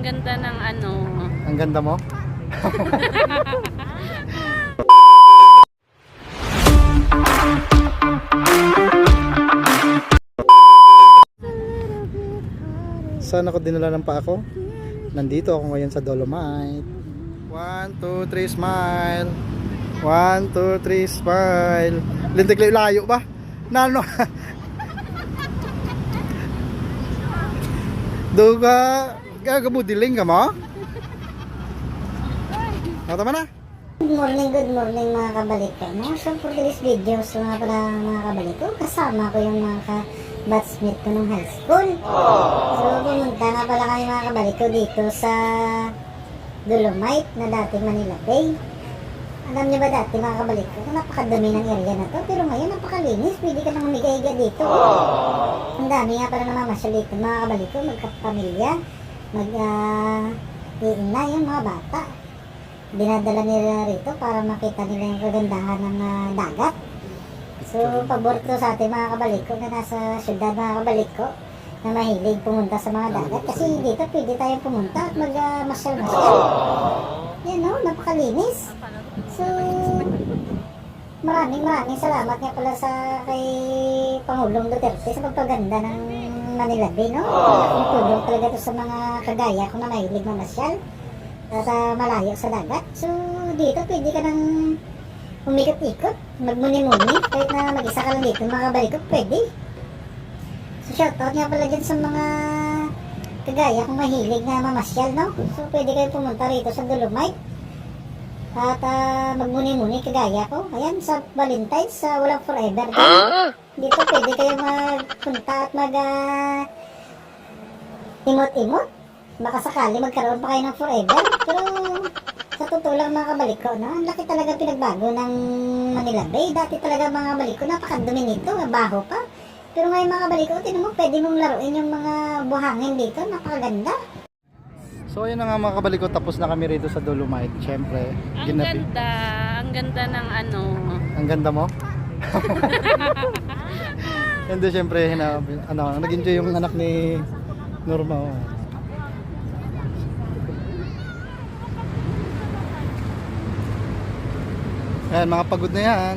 ang ganda ng ano. Ang ganda mo? Saan ako dinala ng pa ako? Nandito ako ngayon sa Dolomite. 1, 2, 3, smile. 1, 2, 3, smile. Lintik layo ba? Nano? Duga, gagabudiling ka mo? Nakatama na? Good morning, good morning mga kabalik ko. No? So for today's video, so nga pala mga kabalik ko, kasama ko yung mga ka-batchmate ko ng high school. So pumunta nga pala kami mga kabalik ko dito sa Dolomite na dati Manila Bay. Alam niyo ba dati mga kabalik ko, napakadami ng area na to, pero ngayon napakalinis, pwede ka nang humiga-higa dito. Ang dami nga pala namamasyal dito mga kabalik ko, magkapamilya, mag uh, iina yung mga bata dinadala nila rito para makita nila yung kagandahan ng ah, dagat. So, pabor to sa ating mga kabaliko na nasa syudad mga kabaliko na mahilig pumunta sa mga dagat kasi dito pwede tayong pumunta at mag-masyal-masyal. Yan no, napakalinis. So, maraming maraming salamat nga pala sa kay Pangulong Duterte sa pagpaganda ng Manila Bay, no? Malaking tulong talaga to sa mga kagaya ko na mahilig mamasyal at ah, malayo sa dagat. So, dito pwede ka nang umikot-ikot, magmuni-muni, kahit na mag-isa ka lang dito, mga balik ko, pwede. So, shoutout nga pala dyan sa mga kagaya kung mahilig na mamasyal, no? So, pwede kayo pumunta rito sa Dolomite. At ah, magmuni-muni kagaya ko. Ayan, sa Valentine's, sa Walang Forever. Dyan. Dito pwede kayo magpunta at mag ah, imot-imot baka sakali magkaroon pa kayo ng forever. Pero sa totoo lang mga kabalik ko, no? ang laki talaga pinagbago ng Manila Bay. Dati talaga mga kabalik ko, napakadumi nito, baho pa. Pero ngayon mga kabalik ko, tinan mo, pwede mong laruin yung mga buhangin dito, napakaganda. So ayun na nga mga kabalik ko, tapos na kami rito sa Dolomite. Siyempre, Ang ginabi. ganda. Ang ganda ng ano. Ang ganda mo? Hindi, siyempre, hina, ano, nag-enjoy yung anak ni Norma. Oh. Ayan, mga pagod na yan.